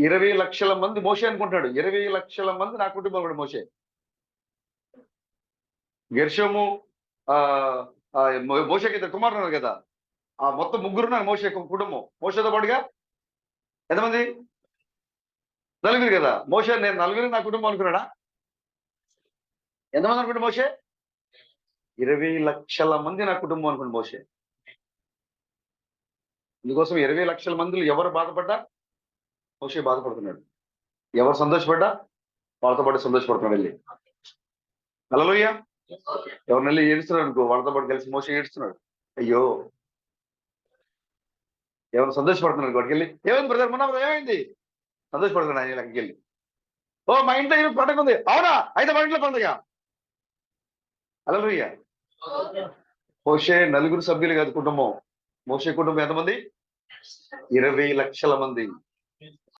ఇరవై లక్షల మంది మోసే అనుకుంటాడు ఇరవై లక్షల మంది నా కుటుంబం కూడా మోసే. గెర్షము ఆ ఆ, మో- ఇద్దరు ఉన్నారు కదా. ఆ మొత్తం ముగ్గురు ఉన్నారు మోసే కుటుంబం. మోసతో పాటుగా ఎంతమంది? నలుగురు కదా. మోసే నేను నలుగురు నా కుటుంబం అనుకున్నాడా? ఎంతమంది అనుకుంటే మోసే? ఇరవై లక్షల మంది నా కుటుంబం అనుకుంటే మోసే. ఇందుకోసం ఇరవై లక్షల మందిలో ఎవరు బాధపడ్డా మోసే బాధపడుతున్నాడు. ఎవరు సంతోషపడ్డా? వాళ్ళతో పాటు సంతోషపడుతున్నాడు వెళ్ళి. అలలోయ్య ఎవరిని వెళ్ళి ఏడుస్తున్నాడు అనుకో వాళ్ళతో పాటు కలిసి మోసే ఏడుస్తున్నాడు. అయ్యో. ఎవరు సంతోషపడుతున్నాడు వాడికి వెళ్ళి ఏమైంది బ్రదర్ మొన్న ఏమైంది? సంతోషపడుతున్నాడు ఆయన అక్కడికి వెళ్ళి. ఓ మా ఇంట్లో ఈరోజు పండగ ఉంది. అవునా? అయితే మా ఇంట్లో పండుగ. అలలుయ్య మోషే నలుగురు సభ్యులు కాదు కుటుంబం. మోసే కుటుంబం ఎంతమంది? ఇరవై లక్షల మంది.